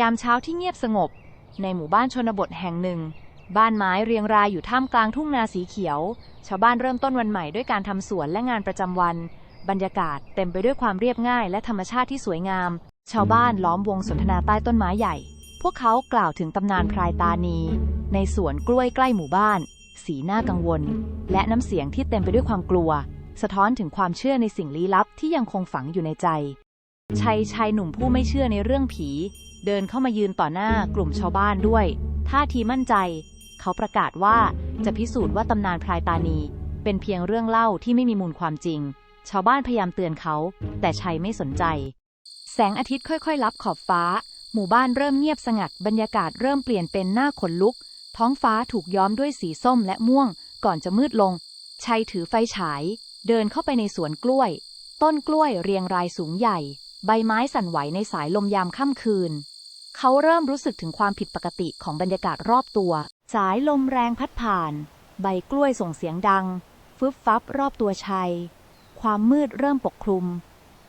ยามเช้าที่เงียบสงบ ในหมู่บ้านชนบทแห่งหนึ่ง บ้านไม้เรียงรายอยู่ท่ามกลางทุ่งนาสีเขียว ชาวบ้านเริ่มต้นวันใหม่ด้วยการทำสวนและงานประจำวัน บรรยากาศเต็มไปด้วยความเรียบง่ายและธรรมชาติที่สวยงาม ชาวบ้านล้อมวงสนทนาใต้ต้นไม้ใหญ่ พวกเขากล่าวถึงตำนานพรายตานี ในสวนกล้วยใกล้หมู่บ้าน สีหน้ากังวล และน้ำเสียงที่เต็มไปด้วยความกลัว สะท้อนถึงความเชื่อในสิ่งลี้ลับที่ยังคงฝังอยู่ในใจ ชัยชายหนุ่มผู้ไม่เชื่อในเรื่องผี เดินเข้ามายืนต่อหน้ากลุ่มชาวบ้านด้วย ท่าทีมั่นใจ เขาประกาศว่าจะพิสูจน์ว่าตำนานพรายตานี เป็นเพียงเรื่องเล่าที่ไม่มีมูลความจริง ชาวบ้านพยายามเตือนเขา แต่ชัยไม่สนใจ แสงอาทิตย์ค่อยๆลับขอบฟ้า หมู่บ้านเริ่มเงียบสงัดบรรยากาศเริ่มเปลี่ยนเป็นหน้าขนลุก ท้องฟ้าถูกย้อมด้วยสีส้มและม่วง ก่อนจะมืดลง ชัยถือไฟฉาย เดินเข้าไปในสวนกล้วย ต้นกล้วยเรียงรายสูงใหญ่ ใบไม้สั่นไหวในสายลมยามค่ำคืน เขาเริ่มรู้สึกถึงความผิดปกติของบรรยากาศรอบตัว สายลมแรงพัดผ่าน ใบกล้วยส่งเสียงดัง ฟึบฟับรอบตัวชัย ความมืดเริ่มปกคลุม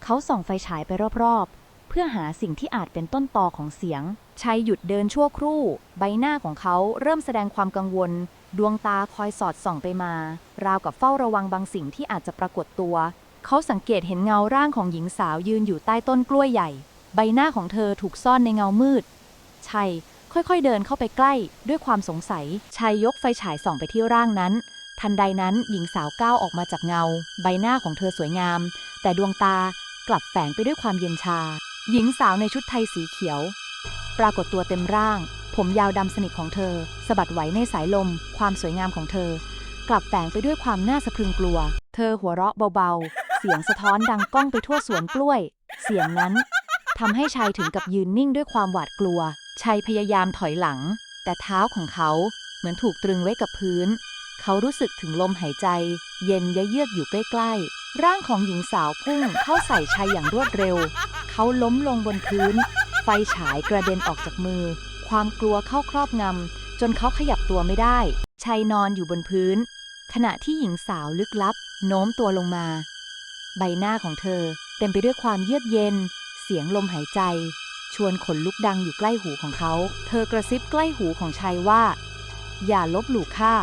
เขาส่องไฟฉายไปรอบๆ เพื่อหาสิ่งที่อาจเป็นต้นตอของเสียงชัยหยุดเดินชั่วครู่ ใบหน้าของเขาเริ่มแสดงความกังวล ดวงตาคอยสอดส่องไปมา ราวกับเฝ้าระวังบางสิ่งที่อาจจะปรากฏตัว เขาสังเกตเห็นเงาร่างของหญิงสาวยืนอยู่ใต้ต้นกล้วยใหญ่ ใบหน้าของเธอถูกซ่อนในเงามืด ชัยค่อยๆเดินเข้าไปใกล้ด้วยความสงสัย ชัยยกไฟฉายส่องไปที่ร่างนั้น ทันใดนั้นหญิงสาวก้าวออกมาจากเงา ใบหน้าของเธอสวยงาม แต่ดวงตากลับแฝงไปด้วยความเย็นชา หญิงสาวในชุดไทยสีเขียว ปรากฏตัวเต็มร่าง ผมยาวดำสนิทของเธอสะบัดไหวในสายลม ความสวยงามของเธอ กลับแฝงไปด้วยความน่าสะพรึงกลัว เธอหัวเราะเบาๆ เสียงสะท้อนดังก้องไปทั่วสวนกล้วย เสียงนั้นทำให้ชายถึงกับยืนนิ่งด้วยความหวาดกลัวชัยพยายามถอยหลัง แต่เท้าของเขาเหมือนถูกตรึงไว้กับพื้น เขารู้สึกถึงลมหายใจ เย็นยะเยือกอยู่ใกล้ๆ ร่างของหญิงสาวพุ่งเข้าใส่ชัยอย่างรวดเร็ว เขาล้มลงบนพื้น ไฟฉายกระเด็นออกจากมือ ความกลัวเข้าครอบงำจนเขาขยับตัวไม่ได้ชัยนอนอยู่บนพื้น ขณะที่หญิงสาวลึกลับ โน้มตัวลงมา ใบหน้าของเธอเต็มไปด้วยความเยือกเย็น เสียงลมหายใจ ชวนขนลุกดังอยู่ใกล้หูของเขา เธอกระซิบใกล้หูของชัยว่า อย่าลบหลู่ข้า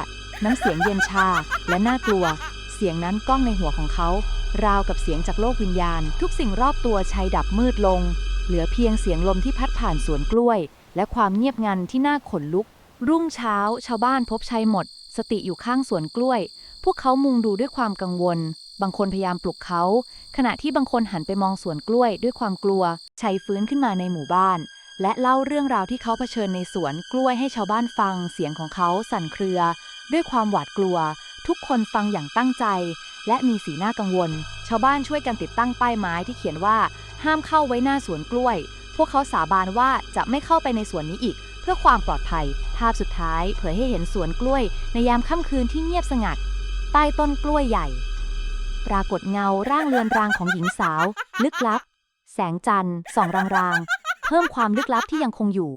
น้ำเสียงเย็นชาและน่ากลัว เสียงนั้นก้องในหัวของเขา ราวกับเสียงจากโลกวิญญาณ ทุกสิ่งรอบตัวชัยดับมืดลง เหลือเพียงเสียงลมที่พัดผ่านสวนกล้วย และความเงียบงันที่น่าขนลุก รุ่งเช้า ชาวบ้านพบชัยหมด สติอยู่ข้างสวนกล้วย พวกเขามุงดูด้วยความกังวล บางคนพยายามปลุกเขา ขณะที่บางคนหันไปมองสวนกล้วยด้วยความกลัว ชัยฟื้นขึ้นมาในหมู่บ้าน และเล่าเรื่องราวที่เขาเผชิญในสวนกล้วยให้ชาวบ้านฟัง เสียงของเขาสั่นเครือ ด้วยความหวาดกลัว ทุกคนฟังอย่างตั้งใจ และมีสีหน้ากังวล ชาวบ้านช่วยกันติดตั้งป้ายไม้ที่เขียนว่า ห้ามเข้าไว้หน้าสวนกล้วย พวกเขาสาบานว่าจะไม่เข้าไปในสวนนี้อีกเพื่อความปลอดภัย ภาพสุดท้ายเผยให้เห็นสวนกล้วยในยามค่ำคืนที่เงียบสงัด ใต้ต้นกล้วยใหญ่ ปรากฏเงาร่างเลือนรางของหญิงสาว ลึกลับ แสงจันทร์ส่องรางๆ เพิ่มความลึกลับที่ยังคงอยู่